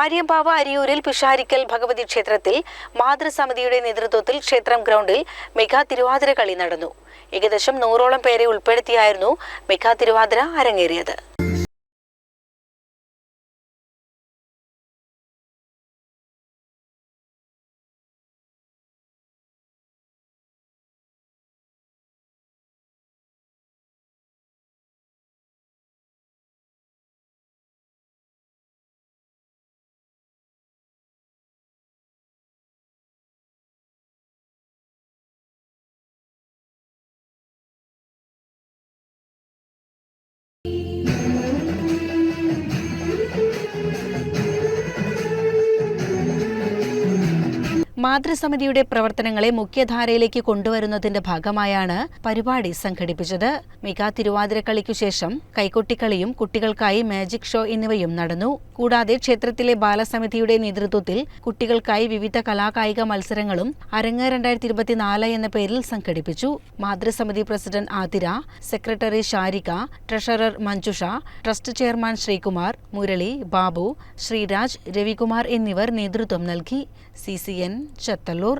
ആര്യമ്പാവ അരിയൂരിൽ പിഷാരിക്കൽ ഭഗവതി ക്ഷേത്രത്തിൽ മാതൃസമിതിയുടെ നേതൃത്വത്തിൽ ക്ഷേത്രം ഗ്രൗണ്ടിൽ മെഗാ തിരുവാതിര കളി നടന്നു. ഏകദേശം നൂറോളം പേരെ ഉൾപ്പെടുത്തിയായിരുന്നു മെഗാ തിരുവാതിര അരങ്ങേറിയത്. മാതൃസമിതിയുടെ പ്രവർത്തനങ്ങളെ മുഖ്യധാരയിലേക്ക് കൊണ്ടുവരുന്നതിന്റെ ഭാഗമായാണ് പരിപാടി സംഘടിപ്പിച്ചത്. മിക തിരുവാതിരക്കളിക്കു ശേഷം കൈകൊട്ടിക്കളിയും കുട്ടികൾക്കായി മാജിക് ഷോ എന്നിവയും നടന്നു. കൂടാതെ ക്ഷേത്രത്തിലെ ബാലസമിതിയുടെ നേതൃത്വത്തിൽ കുട്ടികൾക്കായി വിവിധ കലാകായിക മത്സരങ്ങളും അരങ്ങ് രണ്ടായിരത്തി ഇരുപത്തിനാല് എന്ന പേരിൽ സംഘടിപ്പിച്ചു. മാതൃസമിതി president Athira secretary Sharika treasurer Manjusha trust chairman Sreekumar Murali Babu Sreeraj Ravikumar എന്നിവർ നേതൃത്വം നൽകി. C C N Chethallur